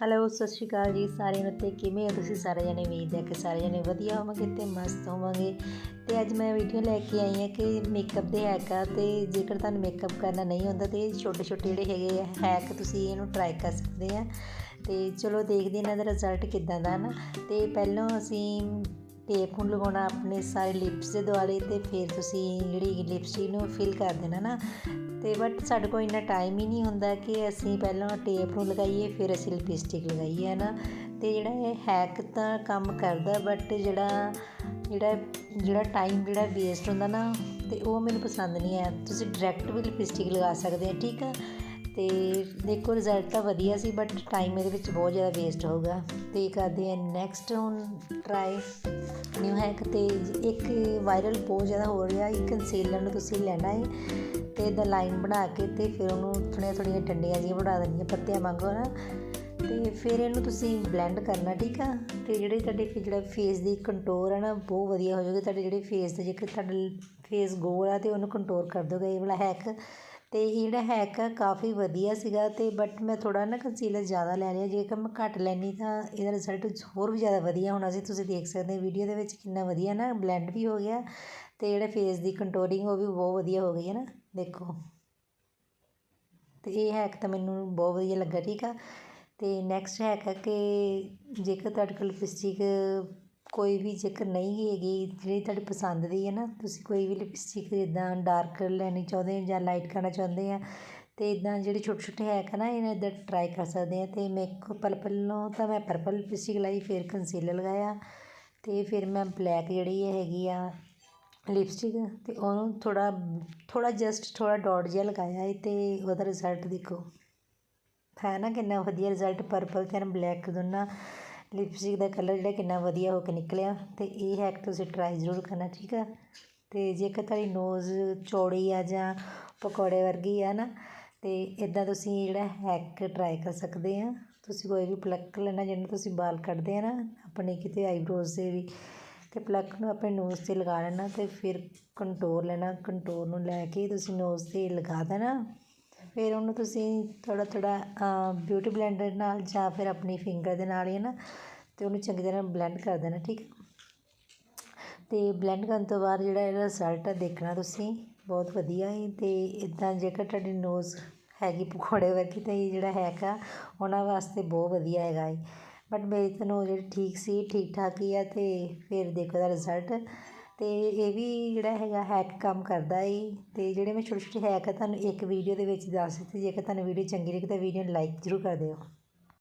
Hello ਸਤਿ ਸ਼੍ਰੀ ਅਕਾਲ ਜੀ ਸਾਰਿਆਂ ਨੂੰ ਤੇ ਕਿਵੇਂ ਹੋ ਤੁਸੀਂ? ਸਾਰੇ ਜਣੇ ਉਮੀਦ ਹੈ ਕਿ ਸਾਰੇ ਜਣੇ ਵਧੀਆ ਹੋਵੋਗੇ ਤੇ ਮਸਤ ਹੋਵੋਗੇ। ਤੇ ਅੱਜ ਮੈਂ ਵੀਡੀਓ ਲੈ ਕੇ ਆਈ ਹਾਂ ਕਿ ਮੇਕਅਪ ਦੇ ਹੈਕ ਆ ਤੇ ਜੇਕਰ ਤੁਹਾਨੂੰ ਮੇਕਅਪ ਕਰਨਾ ਨਹੀਂ ਆਉਂਦਾ ਤੇ ਛੋਟੇ ਛੋਟੇ ਜਿਹੜੇ ਹੈਗੇ ਆ ਹੈਕ ਤੁਸੀਂ ਇਹਨੂੰ ਟਰਾਈ ਕਰ ਸਕਦੇ ਆ। ਤੇ ਚਲੋ ਦੇਖਦੇ ਹਾਂ ਇਹਨਾਂ ਦਾ ਰਿਜ਼ਲਟ ਕਿੱਦਾਂ ਦਾ ਨਾ ਤੇ ਪਹਿਲਾਂ ਅਸੀਂ ਟੇਪ ਨੂੰ ਲਗਾਉਣਾ ਆਪਣੇ ਸਾਰੇ ਲਿਪਸ ਦੇ ਦੁਆਲੇ ਅਤੇ ਫਿਰ ਤੁਸੀਂ ਜਿਹੜੀ ਲਿਪਸਟਿਕ ਨੂੰ ਫਿਲ ਕਰ ਦੇਣਾ ਨਾ। ਅਤੇ ਬਟ ਸਾਡੇ ਕੋਲ ਇੰਨਾ ਟਾਈਮ ਹੀ ਨਹੀਂ ਹੁੰਦਾ ਕਿ ਅਸੀਂ ਪਹਿਲਾਂ ਟੇਪ ਨੂੰ ਲਗਾਈਏ, ਫਿਰ ਅਸੀਂ ਲਿਪਸਟਿਕ ਲਗਾਈਏ ਹੈ ਨਾ ਅਤੇ ਜਿਹੜਾ ਇਹ ਹੈਕ ਤਾਂ ਕੰਮ ਕਰਦਾ ਬਟ ਜਿਹੜਾ ਜਿਹੜਾ ਜਿਹੜਾ ਟਾਈਮ ਜਿਹੜਾ ਵੇਸਟ ਹੁੰਦਾ ਨਾ ਅਤੇ ਉਹ ਮੈਨੂੰ ਪਸੰਦ ਨਹੀਂ ਆਇਆ। ਤੁਸੀਂ ਡਾਇਰੈਕਟ ਵੀ ਲਿਪਸਟਿਕ ਲਗਾ ਸਕਦੇ ਆ, ਠੀਕ ਆ? ਅਤੇ ਦੇਖੋ ਰਿਜ਼ਲਟ ਤਾਂ ਵਧੀਆ ਸੀ ਬਟ ਟਾਈਮ ਇਹਦੇ ਵਿੱਚ ਬਹੁਤ ਜ਼ਿਆਦਾ ਵੇਸਟ ਹੋਊਗਾ। ਅਤੇ ਕਰਦੇ ਹਾਂ ਨੈਕਸਟ ਹੁਣ ਟਰਾਈ ਨਿਊ ਹੈਕ ਅਤੇ ਇੱਕ ਵਾਇਰਲ ਬਹੁਤ ਜ਼ਿਆਦਾ ਹੋ ਰਿਹਾ, ਇੱਕ ਕੰਸੀਲਰ ਨੂੰ ਤੁਸੀਂ ਲੈਣਾ ਹੈ ਅਤੇ ਇਹਦਾ ਲਾਈਨ ਬਣਾ ਕੇ ਤੇ ਫਿਰ ਉਹਨੂੰ ਥੋੜ੍ਹੀਆਂ ਥੋੜ੍ਹੀਆਂ ਡੰਡੀਆਂ ਜਿਹੀਆਂ ਬਣਾ ਦੇਣੀਆਂ, ਪੱਤਿਆਂ ਵਾਂਗੂ ਨਾ ਤੇ ਫਿਰ ਇਹਨੂੰ ਤੁਸੀਂ ਬਲੈਂਡ ਕਰਨਾ, ਠੀਕ ਆ? ਤੇ ਜਿਹੜੇ ਤੁਹਾਡੇ ਫੇ- ਜਿਹੜਾ ਫੇਸ ਦੀ ਕੰਟੋਰ ਹੈ ਨਾ, ਬਹੁਤ ਵਧੀਆ ਹੋ ਜਾਊਗੀ। ਤੁਹਾਡੇ ਜਿਹੜੇ ਫੇਸ ਦੇ ਜੇਕਰ ਤੁਹਾਡਾ ਫੇਸ ਗੋਲ ਆ ਤੇ ਉਹਨੂੰ ਕੰਟੋਰ ਕਰ ਦੋਗਾ, ਇਹ ਵਾਲਾ ਹੈਕ ਅਤੇ ਇਹ ਜਿਹੜਾ ਹੈਕ ਆ ਕਾਫੀ ਵਧੀਆ ਸੀਗਾ ਅਤੇ ਬਟ ਮੈਂ ਥੋੜ੍ਹਾ ਨਾ ਕੰਸੀਲਰ ਜ਼ਿਆਦਾ ਲੈ ਲਿਆ। ਜੇਕਰ ਮੈਂ ਘੱਟ ਲੈਂਦੀ ਤਾਂ ਇਹਦਾ ਰਿਜ਼ਲਟ ਹੋਰ ਵੀ ਜ਼ਿਆਦਾ ਵਧੀਆ ਹੋਣਾ ਸੀ। ਤੁਸੀਂ ਦੇਖ ਸਕਦੇ ਵੀਡੀਓ ਦੇ ਵਿੱਚ ਕਿੰਨਾ ਵਧੀਆ ਨਾ ਬਲੈਂਡ ਵੀ ਹੋ ਗਿਆ ਅਤੇ ਜਿਹੜਾ ਫੇਸ ਦੀ ਕੰਟੋਰਿੰਗ ਉਹ ਵੀ ਬਹੁਤ ਵਧੀਆ ਹੋ ਗਈ ਹੈ ਨਾ। ਦੇਖੋ। ਅਤੇ ਇਹ ਹੈਕ ਤਾਂ ਮੈਨੂੰ ਬਹੁਤ ਵਧੀਆ ਲੱਗਾ, ਠੀਕ ਆ। ਅਤੇ ਨੈਕਸਟ ਹੈਕ ਆ ਕਿ ਜੇਕਰ ਤੁਹਾਡੇ ਕੋਲ ਲਿਪਸਟਿਕ ਕੋਈ ਵੀ ਜੇਕਰ ਨਹੀਂ ਹੈਗੀ, ਜਿਹੜੀ ਤੁਹਾਡੀ ਪਸੰਦ ਦੀ ਹੈ ਨਾ, ਤੁਸੀਂ ਕੋਈ ਵੀ ਲਿਪਸਟਿਕ ਇੱਦਾਂ ਡਾਰਕ ਲੈਣੀ ਚਾਹੁੰਦੇ ਜਾਂ ਲਾਈਟ ਕਰਨਾ ਚਾਹੁੰਦੇ ਆ ਅਤੇ ਇੱਦਾਂ ਜਿਹੜੇ ਛੋਟੇ ਛੋਟੇ ਹੈਕ ਆ ਨਾ, ਇਹਨਾਂ ਇੱਦਾਂ ਟਰਾਈ ਕਰ ਸਕਦੇ ਆ ਅਤੇ ਮੇਰੇ ਕੋਲ ਪਰਪਲ ਨੂੰ ਤਾਂ ਮੈਂ ਪਰਪਲ ਲਿਪਸਟਿਕ ਲਾਈ, ਫਿਰ ਕੰਸੀਲਰ ਲਗਾਇਆ ਅਤੇ ਫਿਰ ਮੈਂ ਬਲੈਕ ਜਿਹੜੀ ਹੈਗੀ ਆ ਲਿਪਸਟਿਕ ਅਤੇ ਉਹਨੂੰ ਥੋੜ੍ਹਾ ਥੋੜ੍ਹਾ ਜਸਟ ਥੋੜ੍ਹਾ ਡਾਟ ਜਿਹਾ ਲਗਾਇਆ ਹੈ ਅਤੇ ਉਹਦਾ ਰਿਜ਼ਲਟ ਦੇਖੋ। ਹੈ ਨਾ ਕਿੰਨਾ ਵਧੀਆ ਰਿਜ਼ਲਟ ਪਰਪਲ ਤੇ ਬਲੈਕ ਦੋਨਾਂ ਲਿਪਸਟਿਕ ਦਾ ਕਲਰ ਜਿਹੜਾ ਕਿੰਨਾ ਵਧੀਆ ਹੋ ਕੇ ਨਿਕਲਿਆ ਅਤੇ ਇਹ ਹੈਕ ਤੁਸੀਂ ਟਰਾਈ ਜ਼ਰੂਰ ਕਰਨਾ, ਠੀਕ ਆ? ਅਤੇ ਜੇਕਰ ਤੁਹਾਡੀ ਨੋਜ਼ ਚੌੜੀ ਆ ਜਾਂ ਪਕੌੜੇ ਵਰਗੀ ਆ ਨਾ ਅਤੇ ਇੱਦਾਂ ਤੁਸੀਂ ਜਿਹੜਾ ਹੈਕ ਟਰਾਈ ਕਰ ਸਕਦੇ ਆ। ਤੁਸੀਂ ਕੋਈ ਵੀ ਪਲੱਕ ਲੈਣਾ ਜਿਹਨੂੰ ਤੁਸੀਂ ਵਾਲ ਕੱਢਦੇ ਆ ਨਾ, ਆਪਣੇ ਕਿਤੇ ਆਈਬ੍ਰੋਜ਼ ਦੇ ਵੀ ਅਤੇ ਪਲੱਕ ਨੂੰ ਆਪਣੇ ਨੋਜ਼ 'ਤੇ ਲਗਾ ਲੈਣਾ ਅਤੇ ਫਿਰ ਕੰਟੋਰ ਲੈਣਾ ਕੰਟੋਰ ਨੂੰ ਲੈ ਕੇ ਤੁਸੀਂ ਨੋਜ਼ 'ਤੇ ਲਗਾ ਦੇਣਾ। ਫਿਰ ਉਹਨੂੰ ਤੁਸੀਂ ਥੋੜ੍ਹਾ ਥੋੜ੍ਹਾ ਬਿਊਟੀ ਬਲੈਂਡਰ ਨਾਲ ਜਾਂ ਫਿਰ ਆਪਣੀ ਫਿੰਗਰ ਦੇ ਨਾਲ ਹੀ ਹੈ ਨਾ ਅਤੇ ਉਹਨੂੰ ਚੰਗੀ ਤਰ੍ਹਾਂ ਬਲੈਂਡ ਕਰ ਦੇਣਾ, ਠੀਕ ਹੈ। ਤੇ ਬਲੈਂਡ ਕਰਨ ਤੋਂ ਬਾਅਦ ਜਿਹੜਾ ਇਹਦਾ ਰਿਜ਼ਲਟ ਹੈ, ਦੇਖਣਾ ਤੁਸੀਂ, ਬਹੁਤ ਵਧੀਆ ਹੈ। ਅਤੇ ਇੱਦਾਂ ਜੇਕਰ ਤੁਹਾਡੀ ਨੋਜ਼ ਹੈਗੀ ਪਕੌੜੇ ਵਰਗੀ, ਤਾਂ ਇਹ ਜਿਹੜਾ ਹੈਗਾ ਉਹਨਾਂ ਵਾਸਤੇ ਬਹੁਤ ਵਧੀਆ ਹੈਗਾ ਹੈ। ਬਟ ਮੇਰੀ ਤਾਂ ਨੋਜ਼ ਜਿਹੜੀ ਠੀਕ ਸੀ ਠੀਕ ਠਾਕ ਹੀ ਆ ਅਤੇ ਫਿਰ ਦੇਖੋ ਇਹਦਾ ਰਿਜ਼ਲਟ ਅਤੇ ਇਹ ਵੀ ਜਿਹੜਾ ਹੈਗਾ ਹੈਕ ਕੰਮ ਕਰਦਾ ਏ। ਅਤੇ ਜਿਹੜੇ ਮੈਂ ਛੋਟੇ ਛੋਟੇ ਹੈਕ ਆ, ਤੁਹਾਨੂੰ ਇੱਕ ਵੀਡੀਓ ਦੇ ਵਿੱਚ ਦੱਸ ਦਿੱਤੇ। ਜੇਕਰ ਤੁਹਾਨੂੰ ਵੀਡੀਓ ਚੰਗੀ ਲੱਗੀ ਤਾਂ ਵੀਡੀਓ ਨੂੰ ਲਾਈਕ ਜ਼ਰੂਰ ਕਰ ਦਿਓ।